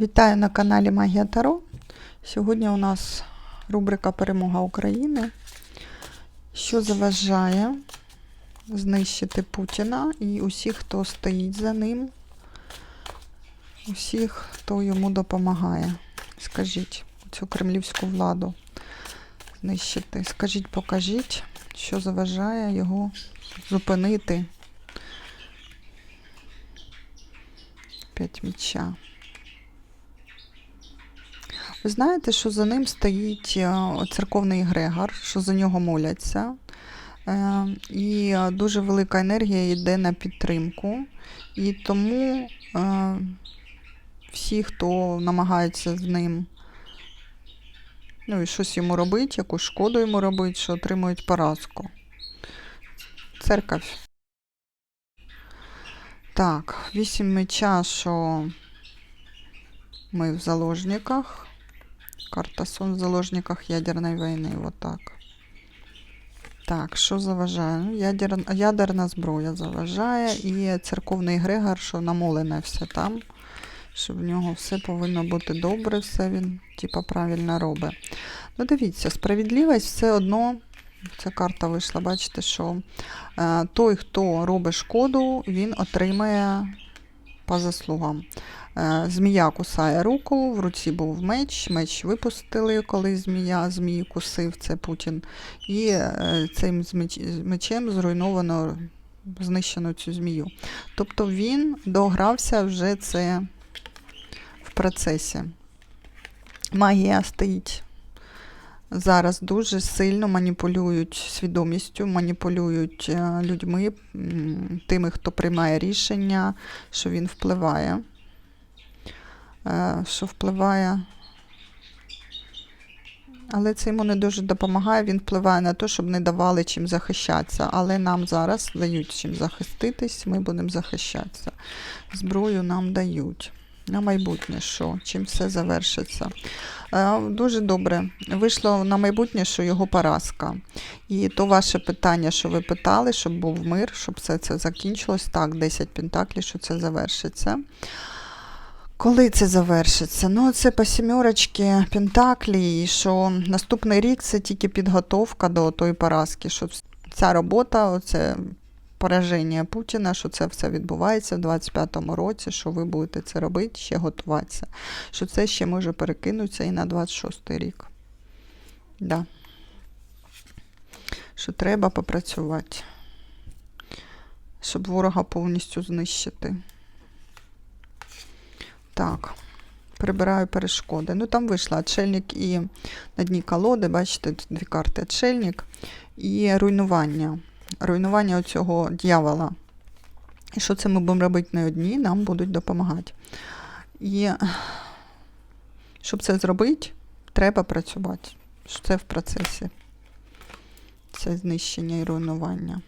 Вітаю на каналі Магія Таро. Сьогодні у нас рубрика Перемога України. Що заважає знищити Путіна і усіх, хто стоїть за ним, усіх, хто йому допомагає. Скажіть цю кремлівську владу знищити. Скажіть, покажіть, що заважає його зупинити. П'ять міча. Ви знаєте, що за ним стоїть е, церковний Грегор, що за нього моляться. Е, І дуже велика енергія йде на підтримку. І тому е, всі, хто намагається з ним ну, і щось йому робить, якусь шкоду йому робить, що отримують поразку. Церковь. Так, вісім меча, що ми в заложниках. Карта сон в заложниках ядерної війни. Вот так. Так, що заважає? Ну, ядер... Ядерна зброя заважає. І церковний Грегор, що намолене все там. Що в нього все повинно бути добре, все він, типа, правильно робить. Ну, дивіться, справедливість все одно. Ця карта вийшла, бачите, що е, той, хто робить шкоду, він отримає по заслугам. Е, Змія кусає руку, в руці був меч, меч випустили, коли змія, змії кусив, це Путін. І е, цим мечем зруйновано, знищено цю змію. Тобто він догрався вже це в процесі. Магія стоїть. Зараз дуже сильно маніпулюють свідомістю, маніпулюють е, людьми, тими, хто приймає рішення, що він впливає. Е, Що впливає. Але це йому не дуже допомагає. Він впливає на те, щоб не давали чим захищатися. Але нам зараз дають чим захиститись, ми будемо захищатися. Зброю нам дають. На майбутнє, що чим все завершиться. Е, Дуже добре. Вийшло на майбутнє, що його поразка. І то ваше питання, що ви питали, щоб був мир, щоб все це закінчилось. Так, 10 пентаклів, що це завершиться. Коли це завершиться? Ну, це по сімерочки Пентаклі, і що наступний рік це тільки підготовка до тої поразки, що ця робота, оце пораження Путіна, що це все відбувається в 25-му році, що ви будете це робити, ще готуватися. Що це ще може перекинутися і на 26-й рік. Да. Що треба попрацювати, щоб ворога повністю знищити. Так, прибираю перешкоди. Ну, там вийшла отшельник і на дні колоди, бачите, тут дві карти отшельник і руйнування. Руйнування оцього дьявола. І що це ми будемо робити не одні, нам будуть допомагати. І щоб це зробити, треба працювати. Це в процесі. Це знищення і руйнування.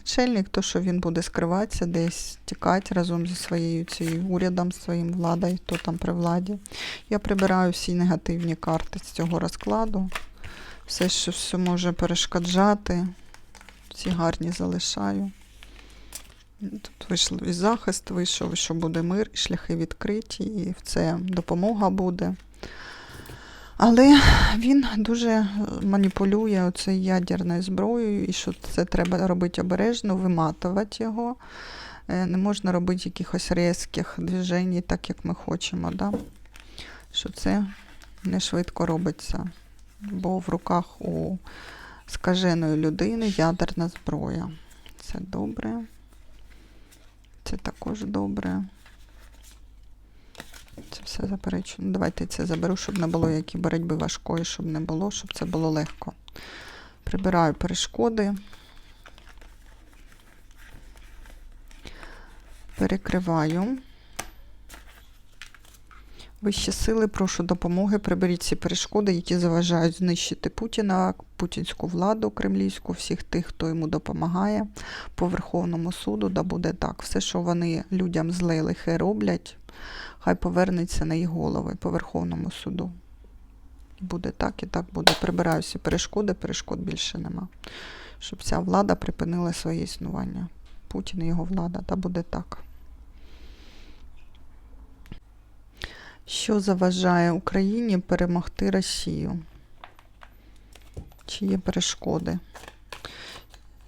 Отшельник, то, що він буде скриватися, десь тікати разом зі своєю цією урядом, своїм владою, хто там при владі. Я прибираю всі негативні карти з цього розкладу. Все, що все може перешкоджати. Ці гарні залишаю. Тут вийшов і захист, вийшов, що буде мир, і шляхи відкриті, і в це допомога буде. Але він дуже маніпулює оцею ядерною зброєю, і що це треба робити обережно, виматувати його. Е, Не можна робити якихось різких движень, так як ми хочемо. Да? Що це не швидко робиться, бо в руках у скаженої людини ядерна зброя. Це добре. Це також добре. Це все заперечую. Ну, Давайте це заберу, щоб не було які боротьби важкої, щоб не було, щоб це було легко. Прибираю перешкоди. Перекриваю. Вищі сили, прошу допомоги. Приберіть ці перешкоди, які заважають знищити Путіна, путінську владу кремлівську, всіх тих, хто йому допомагає по Верховному суду. Да буде так. Все, що вони людям зле лихе роблять, хай повернеться на їх голови по Верховному суду. Буде так і так буде. Прибираю всі перешкоди, перешкод більше нема. Щоб ця влада припинила своє існування. Путін і його влада, та буде так. Що заважає Україні перемогти Росію? Чи є перешкоди?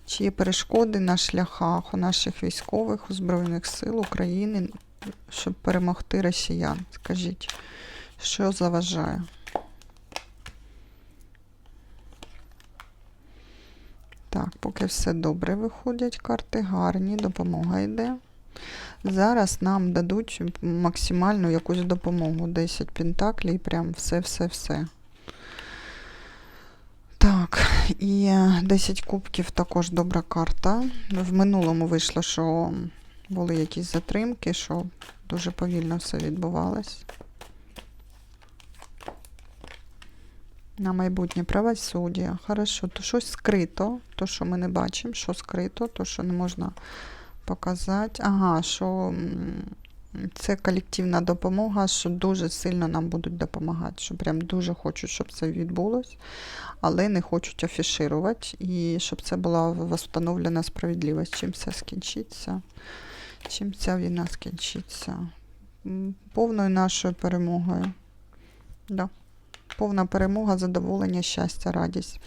Чи є перешкоди на шляхах у наших військових у Збройних сил України, щоб перемогти росіян? Скажіть, що заважає? Так, поки все добре виходять, карти гарні, допомога йде. Зараз нам дадуть максимальну якусь допомогу. 10 пентаклей, прям все-все-все. Так, і 10 кубків також добра карта. В минулому вийшло, що були якісь затримки, що дуже повільно все відбувалось. На майбутнє правосуддя. Хорошо, то щось скрито, то, що ми не бачимо, що скрито, то, що не можна показати. Ага, що це колективна допомога, що дуже сильно нам будуть допомагати, що прям дуже хочуть, щоб це відбулось, але не хочуть афішувати, і щоб це була встановлена справедливість. Чим це скінчиться? Чим ця війна скінчиться? Повною нашою перемогою. Да. Повна перемога, задоволення, щастя, радість.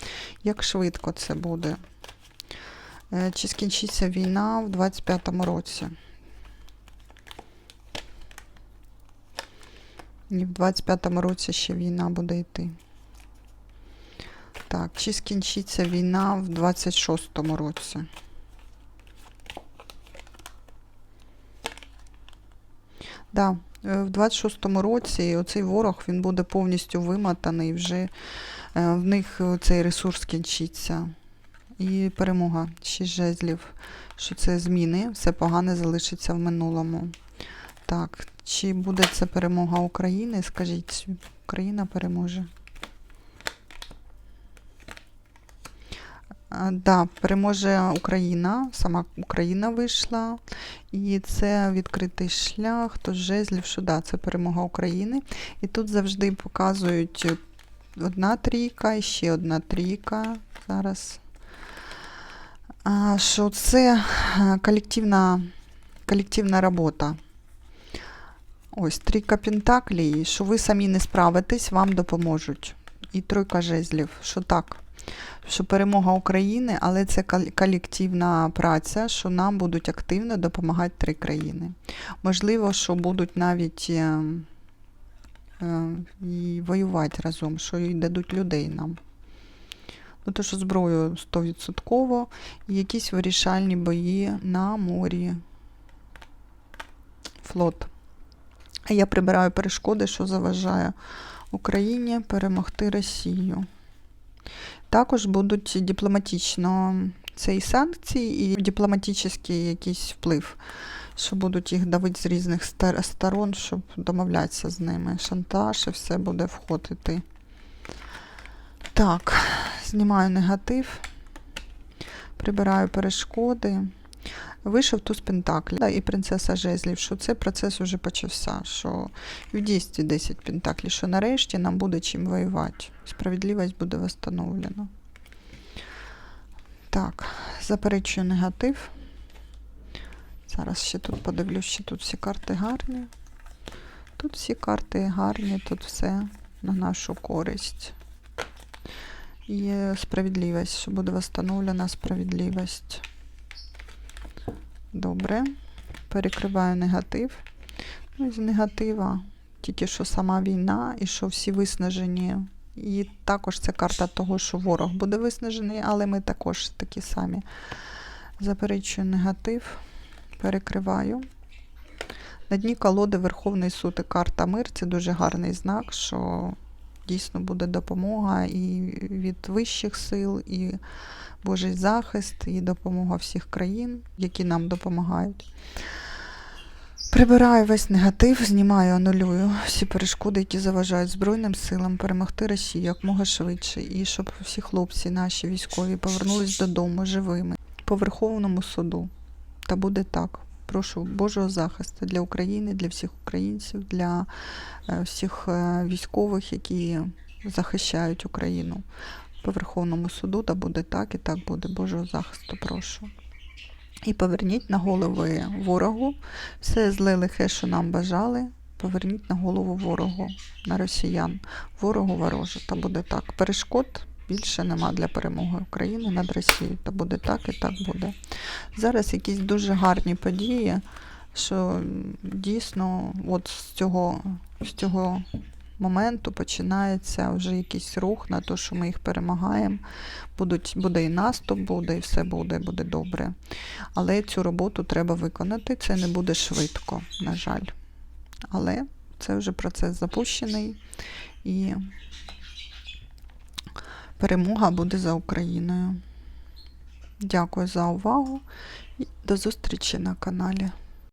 Як швидко це буде? Е, Чи скінчиться війна в 25-му році? Ні, в 25-му році ще війна буде йти. Так, чи скінчиться війна в 26-му році? Да, е, в 26-му році оцей ворог він буде повністю вимотаний, вже е, в них цей ресурс кінчиться. І перемога, шість жезлів, що це зміни, все погане залишиться в минулому. Так, чи буде це перемога України? Скажіть, Україна переможе. Да, переможе Україна, сама Україна вийшла, і це відкритий шлях, тож жезлів, що да, це перемога України. І тут завжди показують одна трійка і ще одна трійка. Зараз. Що це е, колективна, колективна робота. Ось трійка пентаклей, що ви самі не справитесь, вам допоможуть. І тройка жезлів, що так, що перемога України, але це колективна праця, що нам будуть активно допомагати три країни. Можливо, що будуть навіть е, е, і воювати разом, що і дадуть людей нам. Ну, то, що зброю 100%, і якісь вирішальні бої на морі. Флот. А я прибираю перешкоди, що заважає Україні перемогти Росію. Також будуть дипломатично це санкції, і дипломатичний якийсь вплив, що будуть їх давити з різних сторон, щоб домовлятися з ними. Шантаж і все буде входити. Так, знімаю негатив, прибираю перешкоди. Вийшов туз Пентаклі і принцеса Жезлів, що цей процес уже почався, що в дійстві 10 Пентаклів, що нарешті нам буде чим воювати. Справедливість буде встановлена. Так, заперечую негатив. Зараз ще тут подивлюсь, що тут всі карти гарні. Тут всі карти гарні, тут все на нашу користь. Є справедливість, що буде встановлена справедливість. Добре. Перекриваю негатив. Ну, з негатива тільки що сама війна і що всі виснажені. І також це карта того, що ворог буде виснажений, але ми також такі самі. Заперечую негатив, перекриваю. На дні колоди Верховний суд і карта мир це дуже гарний знак, що дійсно буде допомога і від вищих сил, і Божий захист, і допомога всіх країн, які нам допомагають. Прибираю весь негатив, знімаю, анулюю всі перешкоди, які заважають Збройним силам перемогти Росію якмога швидше, і щоб всі хлопці, наші військові, повернулись додому живими по Верховному суду. Та буде так. Прошу Божого захисту для України, для всіх українців, для е, всіх е, військових, які захищають Україну. По Верховному суду, та буде так і так буде. Божого захисту, прошу. І поверніть на голови ворогу все зле лихе, що нам бажали, поверніть на голову ворогу, на росіян, ворогу ворожу. Та буде так. Перешкод більше нема для перемоги України над Росією. Та буде так і так буде. Зараз якісь дуже гарні події, що дійсно от з цього, з цього моменту починається вже якийсь рух на те, що ми їх перемагаємо. Будуть, буде і наступ, буде, і все буде, буде добре. Але цю роботу треба виконати. Це не буде швидко, на жаль. Але це вже процес запущений і перемога буде за Україною. Дякую за увагу і до зустрічі на каналі.